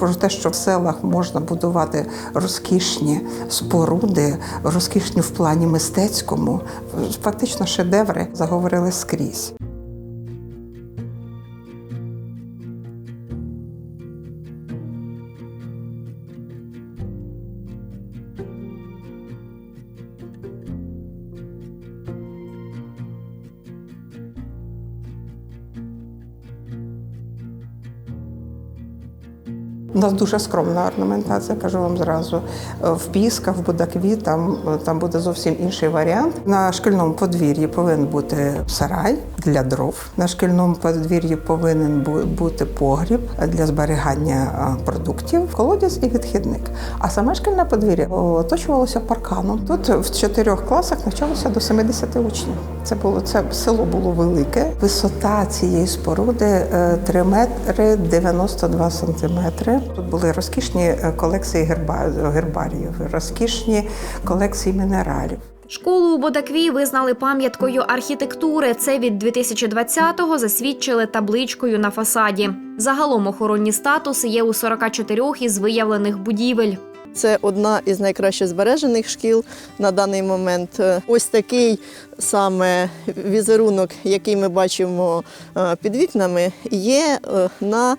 Про те, що в селах можна будувати розкішні споруди, розкішні в плані мистецькому, фактично шедеври заговорили скрізь. У нас дуже скромна орнаментація, кажу вам зразу. Е, В Пісках, в Будакві там, там буде зовсім інший варіант. На шкільному подвір'ї повинен бути сарай для дров. На шкільному подвір'ї повинен бути погріб для зберігання е, продуктів, колодязь і відхідник. А саме шкільне подвір'я оточувалося парканом. Тут в чотирьох класах навчалося до 70 учнів. Це було це село було велике. Висота цієї споруди е, 3 метри 92 сантиметри. Тут були розкішні е, колекції герба- гербаріїв, розкішні колекції мінералів. Школу у Бодакві визнали пам'яткою архітектури. Це від 2020-го засвідчили табличкою на фасаді. Загалом охоронні статуси є у 44 із виявлених будівель. Це одна із найкраще збережених шкіл на даний момент. Е, Ось такий саме візерунок, який ми бачимо е, під вікнами, є е, на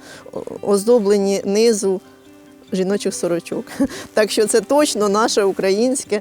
оздобленні низу жіночих сорочок. Так що це точно наше українське